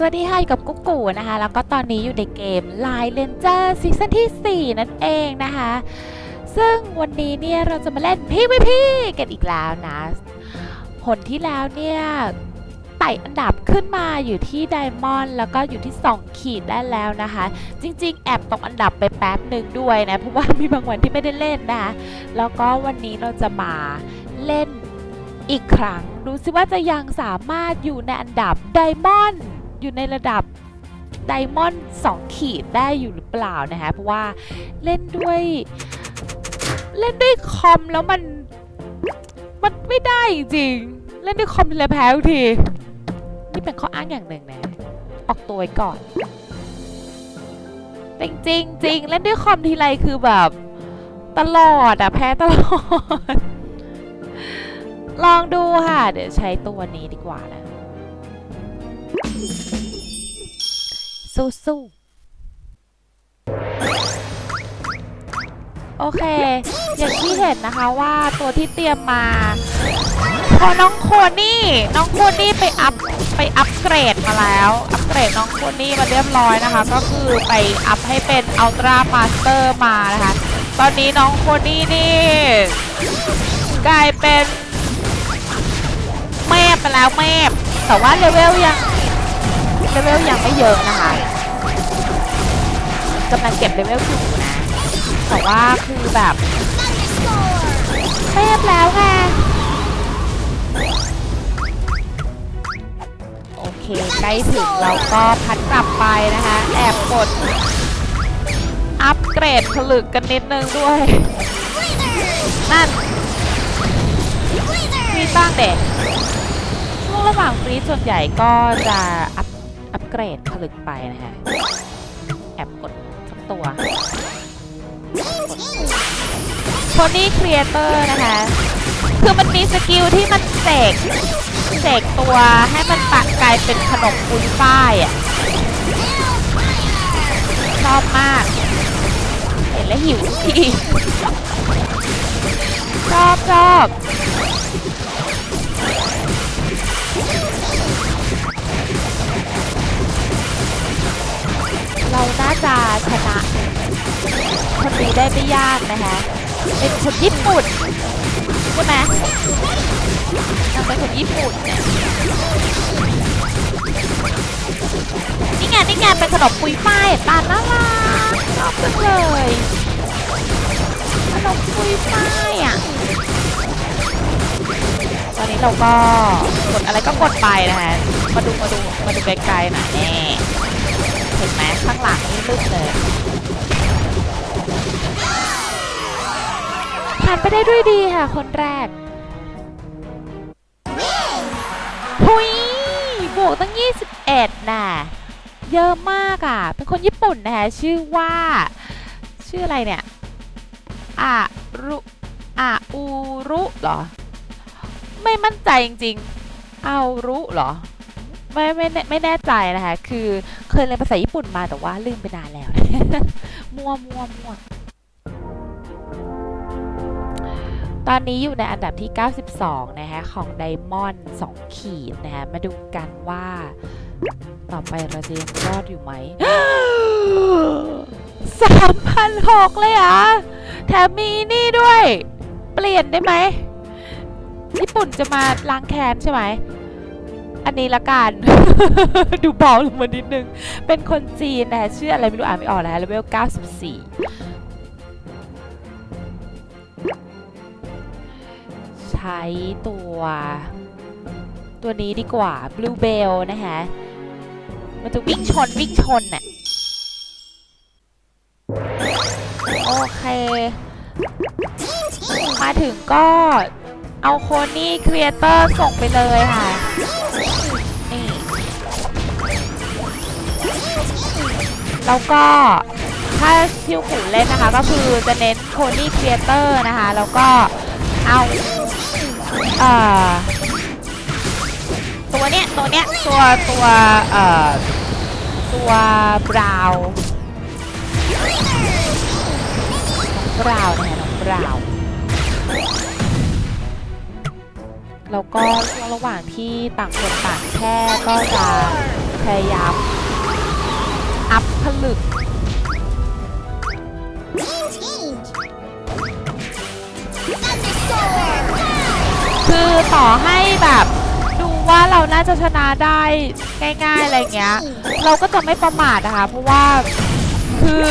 สวัสดีค่ะอยู่กับกุ๊กกูนะคะ แล้วก็ตอนนี้อยู่ในเกม Line Ranger ซีซั่นที่ 4 นั่นเองนะคะ ซึ่งวันนี้เนี่ยเราจะมาเล่น PVP กันอีกแล้วนะผลที่แล้วเนี่ยไต่อันดับขึ้นมาอยู่ที่ไดมอนด์แล้วก็อยู่ที่ 2 ขีดได้แล้วนะคะ จริง ๆ แอบตกอันดับไปแป๊บหนึ่งด้วยนะเพราะว่ามีบางวันที่ไม่ได้เล่นนะคะแล้วก็วันนี้เราจะมาเล่นอีกครั้งดูซิว่าจะยังสามารถอยู่ในอันดับไดมอนด์ อยู่ในระดับไดมอนด์2ขีดได้อยู่หรือเปล่านะคะเพราะว่าเล่นด้วย เล่นด้วยคอมแล้วมัน มันไม่ได้จริง เล่นด้วยคอมทีไรแพ้ทุกทีนี่เป็นข้ออ้างอย่างหนึ่งนะออกตัวไว้ก่อนจริงจริงจริงเล่นด้วยคอมทีไรคือแบบตลอดอะแพ้ตลอด ลองดูค่ะ เดี๋ยวใช้ตัวนี้ดีกว่านะ สู้ๆโอเค อย่างที่เห็นนะคะว่าตัวที่เตรียมมา พอน้องโคนี่ น้องโคนี่ไปอัพไปอัพเกรดมาแล้ว อัพเกรดน้องโคนี่มาเรียบร้อยนะคะ ก็คือไปอัพให้เป็นอัลตร้ามาสเตอร์มานะคะ ตอนนี้น้องโคนี่นี่ กลายเป็นแมบไปแล้วแมบแต่ว่าเลเวลยัง เลเวลยังไม่เยอะนะคะกำลังเก็บเลเวลอยู่นะแต่ว่าคือแบบแมบแล้วไงโอเคใกล้ถึงเราก็พัดกลับไปนะคะ แอบกด อัปเกรดผลึกกันนิดนึงด้วย นั่นฟรีบ้งเด็กช่วงระหว่างฟรีส่วนใหญ่ก็จะอัพ อัปเกรดผลึกไปนะคะแอบกดสักตัวโพนี่ครีเอเตอร์นะคะ คือมันมีสกิลที่มันเสกเสกตัวให้มันปักกลายเป็นขนมปุยฝ้ายอะชอบมาก เห็นแล้วหิวทีชอบชอบ ชนะ คนนี้ได้ไม่ยากนะคะเป็นคนญี่ปุ่นใช่ไหมยังเป็นคนญี่ปุ่นเนี่ยนี่ไงนี่ไงเป็นขนมปุยฝ้ายตาน่ารักชอบจังเลยขนมปุยฝ้ายอะตอนนี้เราก็กดอะไรก็กดไปนะคะมาดูมาดูมาดูไกลๆหน่อยแน่ เห็นไหมข้างหลังนี่ลึกเลยผ่านไปได้ด้วยดีค่ะ คนแรกหุยบวกตั้ง 21 น่ะ เยอะมากอะ เป็นคนญี่ปุ่นนะคะชื่อว่า ชื่ออะไรเนี่ยอารุอาอูรุเหรอ ไม่มั่นใจจริงๆอารุเหรอ ไม่ไม่แน่ไม่แน่ใจนะคะ คือเคยเรียนภาษาญี่ปุ่นมาแต่ว่าลืมไปนานแล้ว มัวมัวมัวตอนนี้อยู่ในอันดับที่ 92 นะคะของไดมอนด์2ขีดนะคะมาดูกันว่า ต่อไปเราจะยังรอดอยู่ไหม3,600เลยเหรอะแถมมีนี่ด้วย เปลี่ยนได้ไหม ญี่ปุ่นจะมาล้างแค้นใช่ไหม อันนี้ละกัน ดูเบาลงมานิดนึง เป็นคนจีนนะคะชื่ออะไรไม่รู้อ่านไม่ออกแล้วเลเวล 94 ใช้ตัว ตัวนี้ดีกว่า Blue Bell นะคะมันจะวิ่งชนวิ่งชนน่ะโอเค มาถึงก็เอาโคนี่ครีเอเตอร์ส่งไปเลยค่ะ แล้วก็ถ้าพิวขุนเล่นนะคะ ก็คือจะเน้นโคนี่ครีเอเตอร์นะคะ แล้วก็เอาเอ่อตัวเนี้ยตัวเนี้ยตัวตัวเอ่อตัวบราวน์บราวน์นะคะน้องบราวน์แล้วก็ช่วงระหว่างที่ต่างคนต่างแค่ก็จะพยายาม ลึก คือต่อให้แบบดูว่าเราน่าจะชนะได้ง่ายๆอะไรเงี้ย เราก็จะไม่ประมาทนะคะ เพราะว่าคือ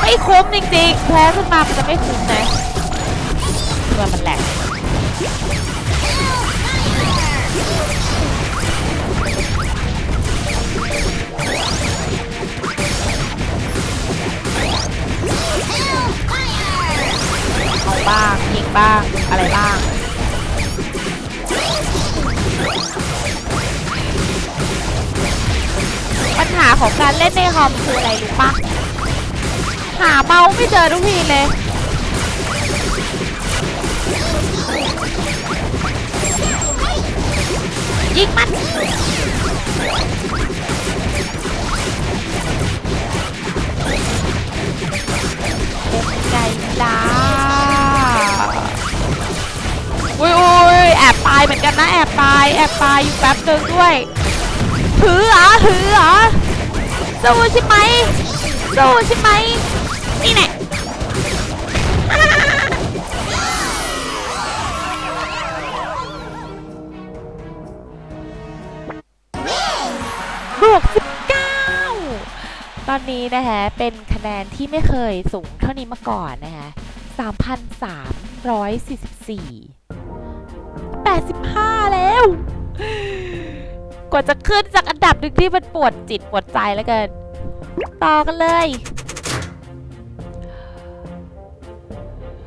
ไม่คุ้มจริงๆ แพ้ขึ้นมามันจะไม่คุ้มนะตัวมันแหลก เอาบ้างยิงบ้างอะไรบ้างปัญหาของการเล่นในคอมคืออะไรรู้ปะหาเมาส์ไม่เจอทุกทีเลย ยิงมันเป็น อบตายเหมือนกันนะ แอบตายแอบตายอยู่แป๊บนึงด้วยถือเหรอถือเหรอสู้ใช่ไหมสู้ใช่ไหมนี่แน่บวก19 ตอนนี้นะคะเป็นคะแนนที่ไม่เคยสูงเท่านี้มาก่อนนะคะ3,344 85 แล้ว กว่าจะขึ้นจากอันดับหนึ่งที่มันปวดจิตปวดใจแล้วกันต่อกันเลย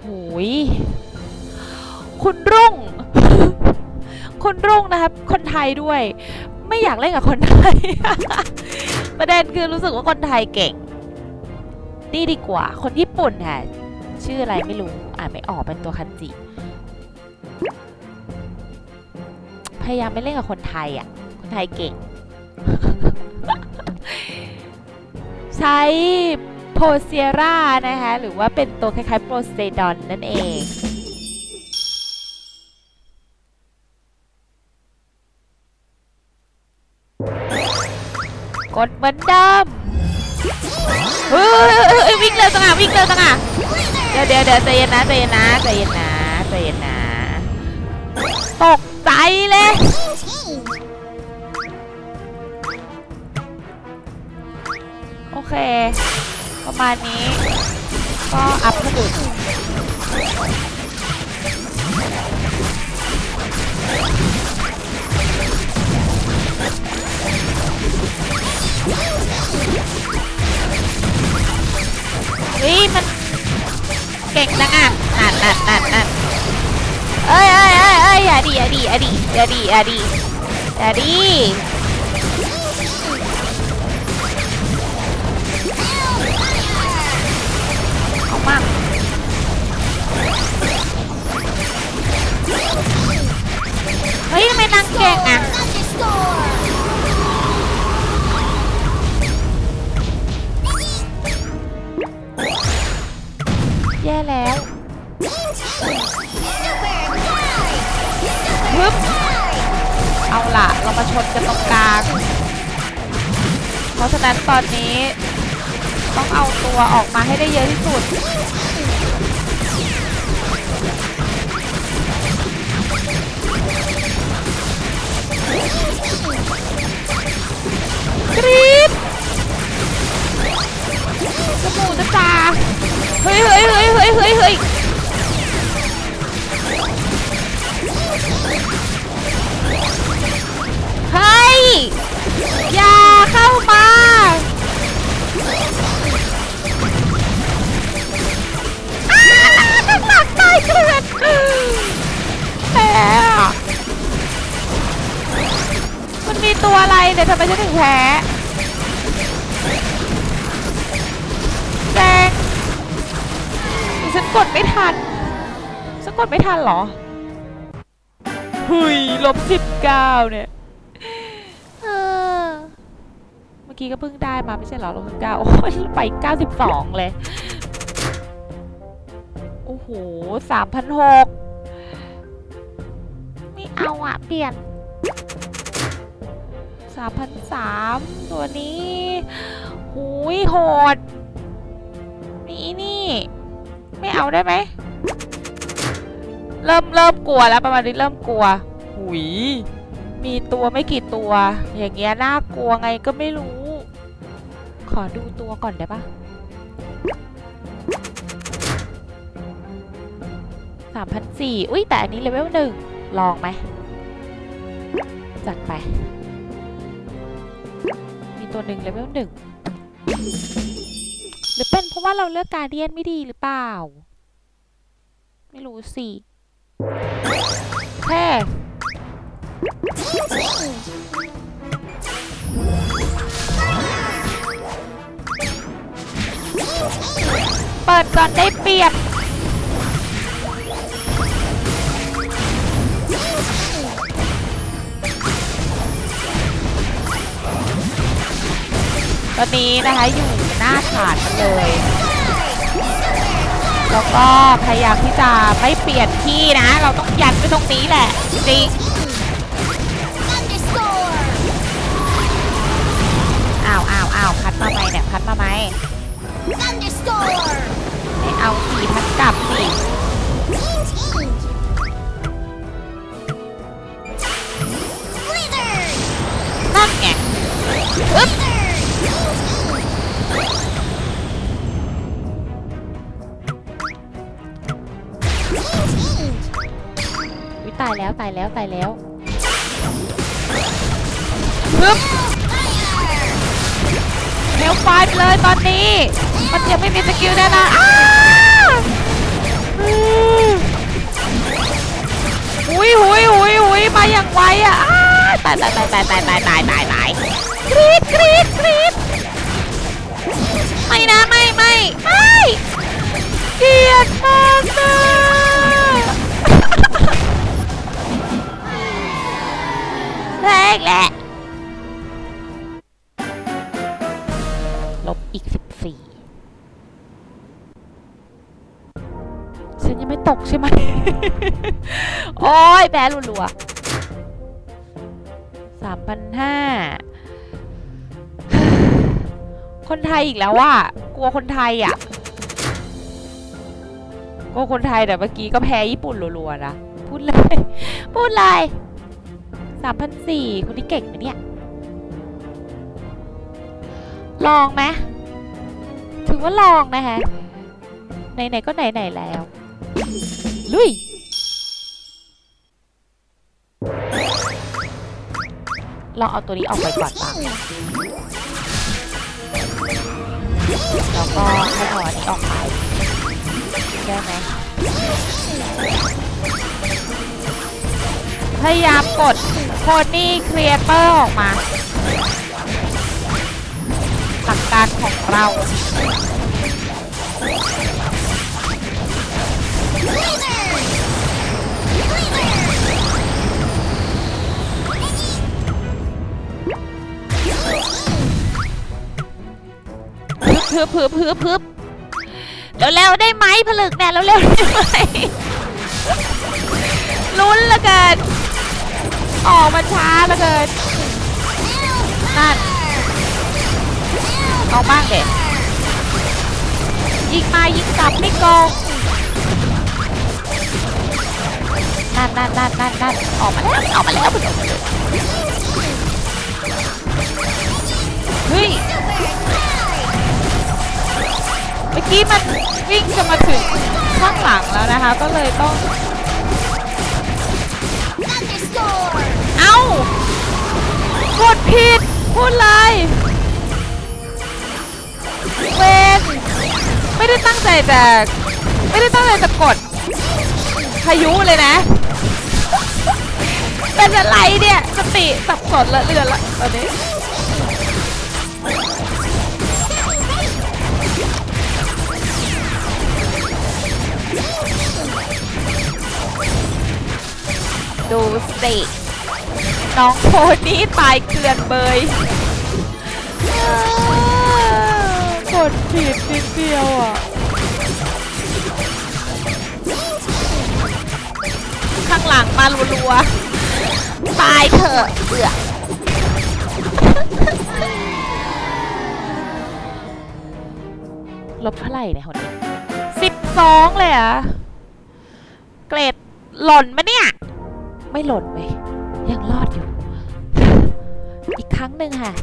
หูยคุณรุ่ง คุณรุ่งนะครับ คนไทยด้วย ไม่อยากเล่นกับคนไทย ประเด็นคือรู้สึกว่าคนไทยเก่งนี่ดีกว่า คนญี่ปุ่นค่ะชื่ออะไรไม่รู้ อ่านไม่ออกเป็นตัวคันจิ พยายามไม่เล่นกับคนไทยอะ คนไทยเก่ง ใช้โพเซียร่านะคะหรือว่าเป็นตัวคล้ายๆโปรเซดอนนั่นเองกดเหมือนเดิมเฮ้ยวิ่งเร็วจังอะวิ่งเร็วจังอะเดี๋ยวเดี๋ยวเดี๋ยวใจเย็นนะใจเย็นนะใจเย็นนะใจเย็นนะ ตก เลย โอเค ประมาณนี้ ก็อัพผลึกเฮ้ยมันเก่งจังอะนั่นนั่นนั่นนั่น อย่าดีอย่าดีอย่าดีอย่าดีอย่าดีอย่าดีเอามาเฮ้ยทำไมนางเก่งอะแย่แล้ว เรามาชนกันตรงกลาง เพราะฉะนั้นตอนนี้ ต้องเอาตัวออกมาให้ได้เยอะที่สุดกรี๊ดจมูกจะตาเฮ้ยเฮ้ยเฮ้ยเฮ้ยเฮ้ย เฮ้ย อย่าเข้ามาอาหลังตายเกลือนแหมมันมีตัวอะไรเนี่ยทำไมฉันถึงแพ้แดงฉันกดไม่ทันฉันกดไม่ทันเหรอหุยลบสิบเก้าเนี่ยเออเมื่อกี้ก็เพิ่งได้มาไม่ใช่เหรอลบสิบเก้าโอ้ยไปเก้าสิบสองเลย โอ้โหสามพันหกไม่เอาอะเปลี่ยนสามพันสามตัวนี้หุยโหด นี่นี่ ไม่เอาได้ไหม เริ่มเริ่มกลัวแล้วประมาณนี้เริ่มกลัว หุยมีตัวไม่กี่ตัว อย่างเงี้ยน่ากลัวไงก็ไม่รู้ ขอดูตัวก่อนได้ปะสามพันสี่อุ้ยแต่อันนี้เลเวลหนึ่งลองไหม จัดไป มีตัวหนึ่งเลเวลหนึ่งหรือเป็นเพราะว่าเราเลือกการเดียนไม่ดีหรือเปล่า ไม่รู้สิแค่ เปิดก่อนได้เปรียบตอนนี้นะคะอยู่หน้าฐานเลย แล้วก็พยายามที่จะไม่เปลี่ยนที่นะ เราต้องยันไปตรงนี้แหละจริงอ้าวอ้าวอ้าวพัดมาไหมเนี่ยพัดมาไหม Thunderstorm! ไม่เอาสีพัดกลับสิ Blizzard! นั่นไงอึ๊บอุ๊ยตายแล้วตายแล้วตายแล้วฮึบเร็วไฟไปเลยตอนนี้ มันยังไม่มีสกิลแน่นะอ้าอืมอุ้ยอุ้ยอุ้ยอุ้ยมาอย่างไวอะอ้าตายตายตายตายตายตายตายตายตายกรีดกรีดกรีดไม่นะไม่ไม่ไม่้แพ้รัวๆสามพันห้าคนไทยอีกแล้วว่ะกลัวคนไทยอะกลัวคนไทยแต่เมื่อกี้ก็แพ้ญี่ปุ่นรัวๆนะพูดเลย พูดเลยสามพันสี่คนนี้เก่งไหมเนี่ย ลองไหมถือว่าลองนะคะไหนๆก็ไหนๆแล้ว ลุย ลองเอาตัวนี้ออกไปก่อนบ้างแล้วก็ให้ถอนนี้ออกไปได้ไหมพยายามกดโคนี่ครีเอเตอร์ออกมาหลักการของเรา พึบพึบพึบพึบเร็วๆได้ไหมผลึกเนี่ยเร็วๆได้ไหมลุ้นลือเกินออกมาช้าลือเกินนั่นเอาบ้างเด็ยิงมายิงกลับไม่โกงนั่นนั่นนั่นนั่นนั่นออกมาแล้วออกมาแล้วเฮ้ย กี้มันวิ่งจะมาถึงข้างหลังแล้วนะคะ ก็เลยต้อง เอ้ากดผิด พูดเลยเวนไม่ได้ตั้งใจจะไม่ได้ตั้งใจจะกดพายุเลยนะ เป็นอะไรเนี่ย สติสับสนละเรือนละตอนนี้ ดูสิน้องโพนี่ตายเกลื่อนเบยกดผิดนิดเดียวอะ ข้างหลังมารัวๆ ตายเถอะเบื่อลบเท่าไหร่เนี่ยคนนี้สิบสองเลยเหรอะเกรดหล่นมะเนี่ย ไม่หล่นเว้ยยังรอดอยู่ อีกครั้งหนึ่งค่ะ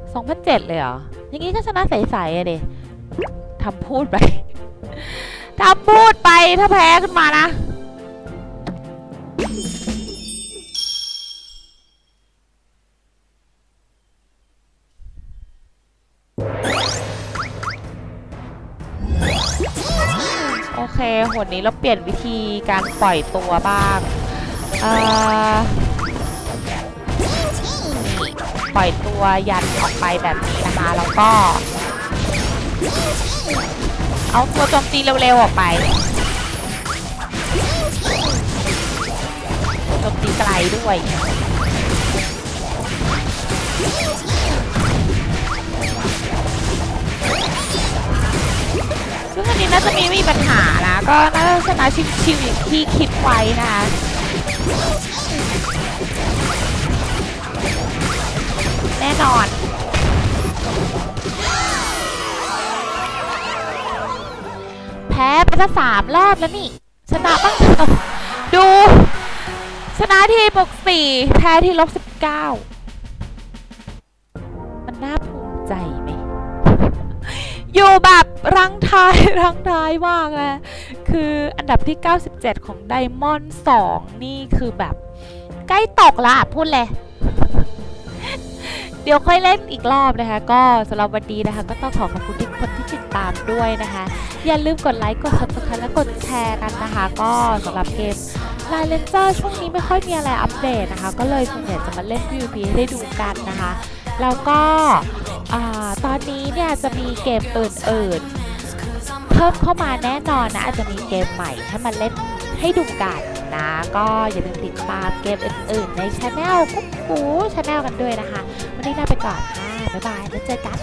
2007เลยเหรอ อย่างงี้ก็ชนะใสๆอะเดทำพูดไปทำพูดไปถ้าแพ้ขึ้นมานะ เคหนนี้เราเปลี่ยนวิธีการปล่อยตัวบ้างปล่อยตัวยันออกไปแบบนี้นะคะแล้วก็ เอาตัวโจมตีเร็วๆออกไปโจมตีไกลด้วยซึ่งอันนี้น่าจะมีมีปัญหา ก็น่าจะชนะชิวๆอย่างที่คิดไว้นะคะแน่นอนแพ้ไปซะสามรอบแล้วนี่ ชนะบ้างดู ชนะที่บวกสี่แพ้ที่ลบสิบเก้ามันน่าภูมิใจไหม อยู่แบบ ท้ายรังท้ายมากนะคืออันดับที่ 97 ของไดมอนด์2นี่คือแบบ ใกล้ตกละพูดเลยเดี๋ยวค่อยเล่นอีกรอบนะคะ ก็สำหรับวันนี้นะคะ ก็ต้องขอขอบคุณทุกคนที่ติดตามด้วยนะคะ อย่าลืมกดไลค์กด subscribe และกดแชร์กันนะคะ ก็สำหรับเกม l i เลนเจอร์ช่วงนี้ไม่ค่อยมีอะไรอัปเดตนะคะ ก็เลยส่วนใหญ่จะมาเล่น PVP ให้ได้ดูกันนะคะ แล้วก็อตอนนี้เนี่ยจะมีเกมอื่นๆ เพิ่มเข้ามาแน่นอนนะอาจจะมีเกมใหม่ให้มาเล่นให้ดูกันนะ ก็อย่าลืมติดตามเกมอื่นๆในช anel กุ๊กกูช anel กันด้วยนะคะ วันนี้ลาไปก่อนค่ะ บ๊ายบายแล้วเจอกัน